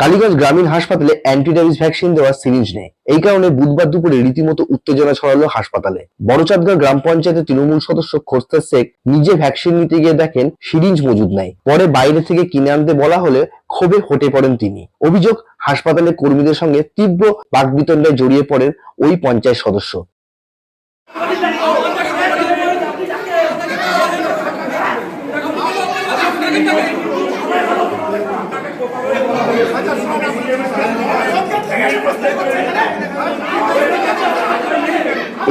কালীগঞ্জ গ্রামীণ হাসপাতালে অ্যান্টিডাইবিস ভ্যাকসিন দেওয়ার সিরিঞ্জ নেই। এই কারণে বুধবার দুপুরে রীতিমতো উত্তেজনা ছড়ালো হাসপাতালে। বড়চাঁদগড় গ্রাম পঞ্চায়েতের তৃণমূল সদস্য খোস্তার শেখ নিজে ভ্যাকসিন নিতে গিয়ে দেখেন সিরিঞ্জ মজুদ নাই। পরে বাইরে থেকে কিনে আনতে বলা হলে ক্ষোভে হটে পড়েন তিনি। অভিযোগ, হাসপাতালে কর্মীদের সঙ্গে তীব্র বাকবিতণ্ডায় জড়িয়ে পড়েন ওই পঞ্চায়েত সদস্য।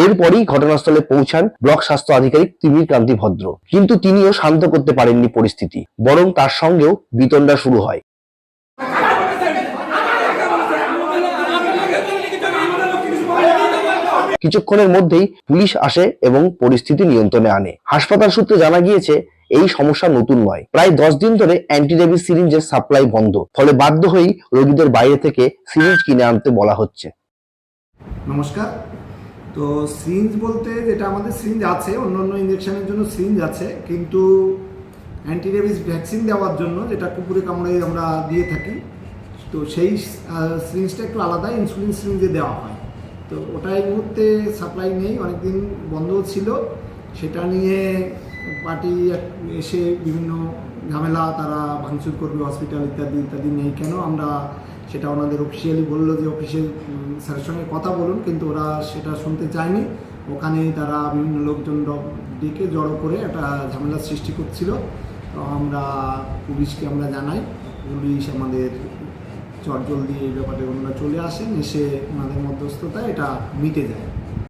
এরপরই ঘটনাস্থলে পৌঁছান ব্লক স্বাস্থ্য আধিকারিক তিমির কান্তি ভদ্র। কিন্তু তিনিও শান্ত করতে পারেননি পরিস্থিতি, বরং তার সঙ্গেও বিতণ্ডা শুরু হয়। কিছুক্ষণের মধ্যেই পুলিশ আসে এবং পরিস্থিতি নিয়ন্ত্রণে আনে। হাসপাতাল সূত্রে জানা গিয়েছে এই সমস্যা নতুন নয়। প্রায় দশ দিন ধরে অ্যান্টিডেবিস সিরিঞ্জের সাপ্লাই বন্ধ। ফলে বাধ্য হয়েই রোগীদের বাইরে থেকে সিরিঞ্জ কিনে আনতে বলা হচ্ছে। নমস্কার। তো সিরিঞ্জ বলতে যেটা আমাদের সিরিঞ্জ আছে অন্য অন্য ইঞ্জেকশনের জন্য সিরিঞ্জ আছে, কিন্তু অ্যান্টিরেবিস ভ্যাকসিন দেওয়ার জন্য যেটা কুকুরে কামড়ে আমরা দিয়ে থাকি, তো সেই সিরিঞ্জটা একটু আলাদা ইনসুলিন সিরিঞ্জে দেওয়া হয়। তো ওটা এই মুহূর্তে সাপ্লাই নেই, অনেকদিন বন্ধ ছিল। সেটা নিয়ে পার্টি এসে বিভিন্ন ঝামেলা তারা ভাঙচুর করবে হসপিটাল ইত্যাদি ইত্যাদি নেই কেন? আমরা সেটা ওনাদের অফিসিয়ালি বলল যে অফিসে স্যারের সঙ্গে কথা বলুন, কিন্তু ওরা সেটা শুনতে চায়নি। ওখানে তারা বিভিন্ন লোকজন ডেকে জড়ো করে একটা ঝামেলার সৃষ্টি করছিল। তো আমরা পুলিশকে আমরা জানাই, পুলিশ আমাদের চটজলদি এই ব্যাপারে ওনারা চলে আসেন, এসে ওনাদের মধ্যস্থতায় এটা মিটে যায়।